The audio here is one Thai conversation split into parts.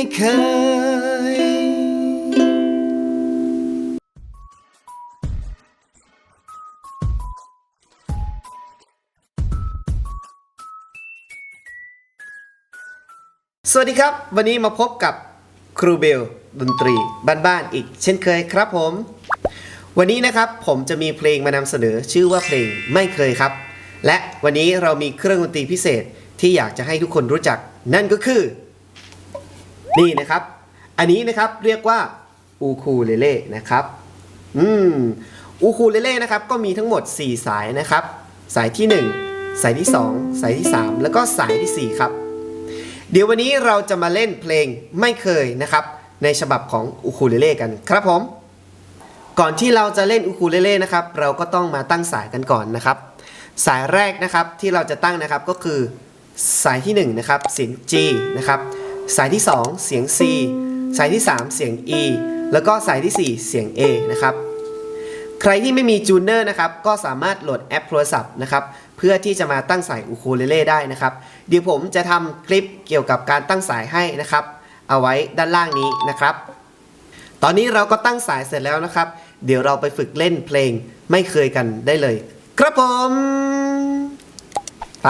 ไม่เคย สวัสดีครับ วันนี้มาพบกับครูเบลดนตรีบ้านๆอีกเช่นเคยครับผม วันนี้นะครับผมจะมีเพลงมานำเสนอชื่อว่าเพลงไม่เคยครับ และวันนี้เรามีเครื่องดนตรีพิเศษที่อยากจะให้ทุกคนรู้จัก นั่นก็คือ นี่นะครับ อันนี้นะครับเรียกว่าอูคูเลเล่นะครับ อืมอูคูเลเล่นะครับก็มีทั้งหมด 4 สายนะครับ สายที่ 1 สายที่ 2 สายที่ 3 แล้วก็สายทีสี่ 4 ครับ เดี๋ยววันนี้เราจะมาเล่นเพลงไม่เคยนะครับ ในฉบับของอูคูเลเล่กันครับผม ก่อนที่เราจะเล่นอูคูเลเล่นะครับ เราก็ต้องมาตั้งสายกันก่อนนะครับ สายแรกนะครับที่เราจะตั้งนะครับก็คือสายที่1นะครับเสียง G นะครับ สายที่ 2 เสียง C สายที่ 3 เสียง E แล้วก็สายที่ 4 เสียง A นะครับ ใครที่ไม่มีจูเนอร์นะครับก็สามารถโหลดแอปโทรศัพท์นะครับเพื่อที่จะมาตั้งสายอูคูเลเล่ได้นะครับ เดี๋ยวผมจะทำคลิปเกี่ยวกับการตั้งสายให้นะครับ เอาไว้ด้านล่างนี้นะครับ ตอนนี้เราก็ตั้งสายเสร็จแล้วนะครับ เดี๋ยวเราไปฝึกเล่นเพลงไม่เคยกันได้เลย ครับผม ไป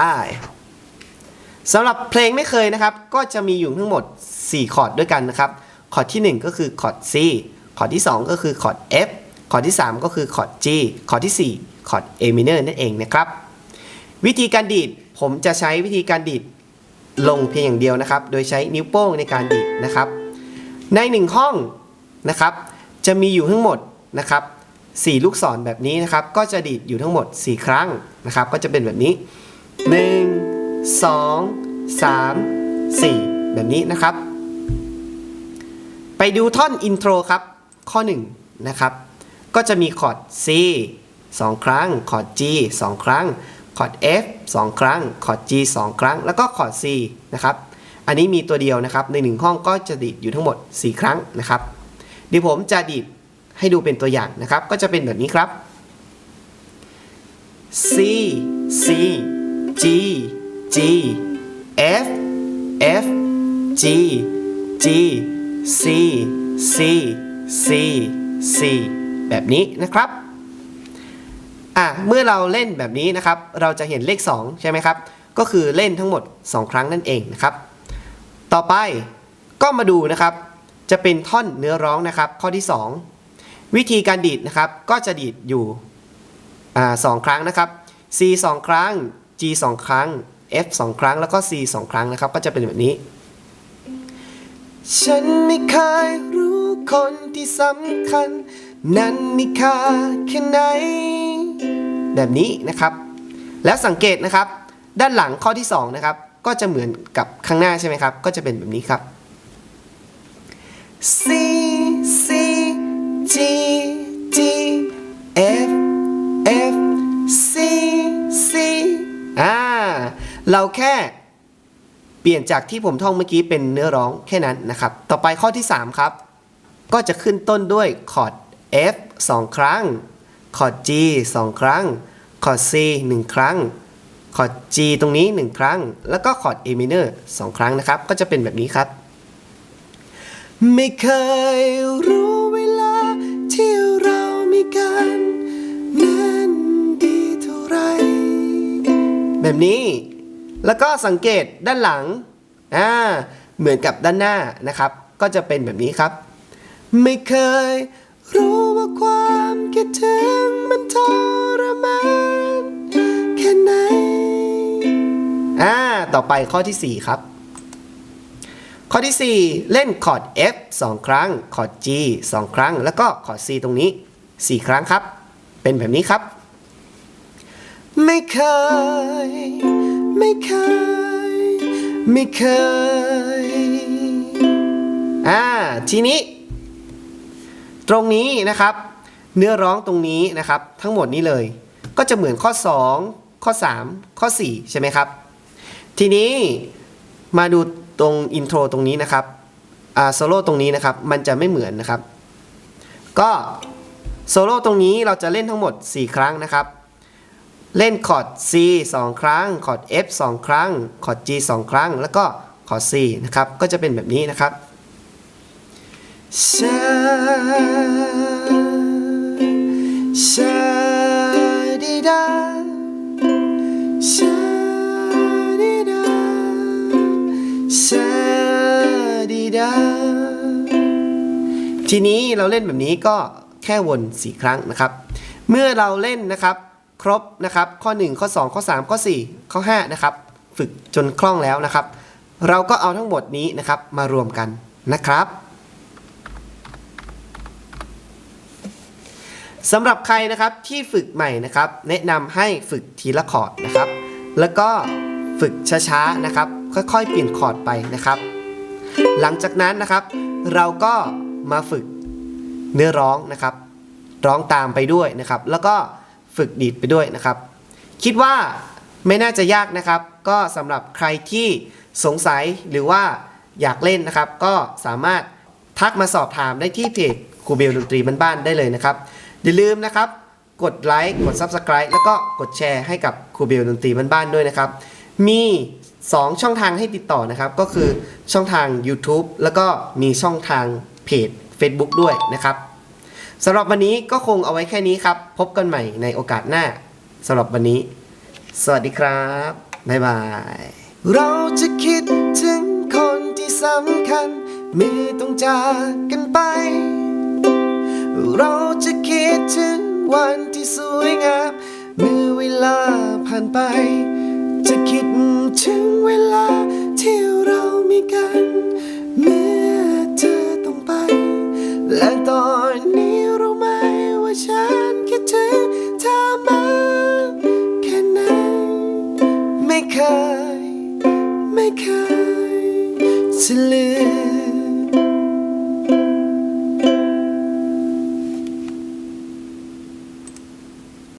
สำหรับเพลงไม่เคยนะครับ ก็จะมีอยู่ทั้งหมด 4 คอร์ดด้วยกันนะครับ คอร์ดที่ 1 ก็คือคอร์ด C คอร์ดที่ 2 ก็คือคอร์ด F คอร์ดที่ 3 ก็คือคอร์ด G คอร์ดที่ 4 คอร์ด A minor นั่นเองนะครับ วิธีการดีดผมจะใช้วิธีการดีดลงเพียงอย่างเดียวนะครับ โดยใช้นิ้วโป้งในการดีดนะครับ ในหนึ่งห้องนะครับ จะมีอยู่ทั้งหมดนะครับ4ลูกศรแบบนี้นะครับ ก็จะดีดอยู่ทั้งหมด 4 ครั้งนะครับ ก็จะเป็นแบบนี้ 1 2 3 4 แบบนี้นะครับ ไปดูท่อนอินโทรครับ ข้อ 1 นะครับ ก็จะมีคอร์ด C 2 ครั้ง คอร์ด G 2 ครั้ง คอร์ด F 2 ครั้ง คอร์ด G 2 ครั้ง แล้วก็คอร์ด C นะครับ อันนี้มีตัวเดียวนะครับ ในหนึ่งห้องก็จะดีดอยู่ทั้งหมด 4 ครั้งนะครับ เดี๋ยวผมจะดีดให้ดูเป็นตัวอย่างนะครับ ก็จะเป็นแบบนี้ครับ C C G G F F G G C C C C แบบนี้นะครับอะเมื่อเราเล่นแบบนี้นะครับ เราจะเห็นเลข 2 ใช่ไหมครับ ก็คือเล่นทั้งหมด 2 ครั้งนั่นเองนะครับ ต่อไปก็มาดูนะครับ จะเป็นท่อนเนื้อร้องนะครับ ข้อที่ 2 วิธีการดีดนะครับ ก็จะดีดอยู่อ่าสองครั้งนะครับ C 2 ครั้ง G 2 ครั้ง F 2 ครั้งแล้วก็ C 2 ครั้งนะครับ ก็จะเป็นแบบนี้ ฉันไม่เคยรู้คนที่สำคัญ นั้นมีค่าแค่ไหน แบบนี้นะครับ แล้วสังเกตนะครับ ด้านหลังข้อที่ 2 นะครับ ก็จะเหมือนกับข้างหน้าใช่ไหมครับ ก็จะเป็นแบบนี้ครับ C เราแค่เปลี่ยนจากที่ผมท่องเมื่อกี้เป็นเนื้อร้องแค่นั้นนะครับ ต่อไปข้อที่ 3 ครับ ก็จะขึ้นต้นด้วยคอร์ด F 2 ครั้ง คอร์ด G 2 ครั้ง คอร์ด C 1 ครั้ง คอร์ด G ตรงนี้ 1 ครั้ง แล้วก็คอร์ด A minor 2 ครั้งนะครับ ก็จะเป็นแบบนี้ครับ ไม่เคยรู้เวลาที่เรามีกันนั้นดีเท่าไร แบบนี้ แล้วก็สังเกตด้านหลังอ่าเหมือนกับด้านหน้านะครับ ก็จะเป็นแบบนี้ครับ ไม่เคยรู้ว่าความคิดถึงมันทรมานแค่ไหนอ่าต่อไปข้อที่ 4 ครับ ข้อที่ 4 เล่นคอร์ด F 2 ครั้ง คอร์ด G 2 ครั้ง แล้วก็คอร์ด C ตรงนี้ 4 ครั้งครับ เป็นแบบนี้ครับ ไม่เคย ไม่เคย ไม่เคย อ่า ทีนี้ ตรงนี้นะครับ เนื้อร้องตรงนี้นะครับ ทั้งหมดนี้เลย ก็จะเหมือนข้อ 2 ข้อ 3 ข้อ 4 ใช่ไหมครับ ทีนี้มาดูตรงอินโทรตรงนี้นะครับ อ่าโซโล่ตรงนี้นะครับ มันจะไม่เหมือนนะครับ ก็โซโล่ตรงนี้เราจะเล่นทั้งหมด 4 ครั้งนะครับ เล่นคอร์ด C 2 ครั้ง คอร์ด F 2 ครั้ง คอร์ด G 2 ครั้ง แล้วก็คอร์ด C นะครับ ก็จะเป็นแบบนี้นะครับชาชาดีดาชาดีดาชาดีดาทีนี้เราเล่นแบบนี้ก็แค่วน 4 ครั้งนะครับ เมื่อเราเล่นนะครับ ครบนะครับ ข้อ 1 ข้อ 2 ข้อ 3 ข้อ 4 ข้อ 5 นะครับ ฝึกจนคล่องแล้วนะครับ เราก็เอาทั้งหมดนี้นะครับมารวมกันนะครับสำหรับใครนะครับที่ฝึกใหม่นะครับ แนะนำให้ฝึกทีละคอร์ดนะครับ แล้วก็ฝึกช้าๆนะครับ ค่อยๆ เปลี่ยนคอร์ดไปนะครับ หลังจากนั้นนะครับ เราก็มาฝึกเนื้อร้องนะครับ ร้องตามไปด้วยนะครับ แล้วก็ ฝึกดีดไปด้วยนะครับ คิดว่าไม่น่าจะยากนะครับ ก็สำหรับใครที่สงสัยหรือว่าอยากเล่นนะครับ ก็สามารถทักมาสอบถามได้ที่เพจครูเบลดนตรีบ้านๆได้เลยนะครับ อย่าลืมนะครับ กดไลค์กด Subscribe แล้วก็กดแชร์ให้กับครูเบลดนตรีบ้านๆด้วยนะครับ มี 2 ช่องทางให้ติดต่อนะครับ ก็คือช่องทาง YouTube แล้วก็มีช่องทางเพจ Facebook ด้วยนะครับ สำหรับวันนี้ก็คงเอาไว้แค่นี้ครับ พบกันใหม่ในโอกาสหน้าสำหรับวันนี้ สวัสดีครับ บ๊ายบาย เราจะคิดถึงคนที่สำคัญเมื่อต้องจากกันไป เราจะคิดถึงวันที่สวยงามเมื่อเวลาผ่านไป จะคิดถึงเวลาที่เรามีกัน เมื่อเธอต้องไป และตอน ไม่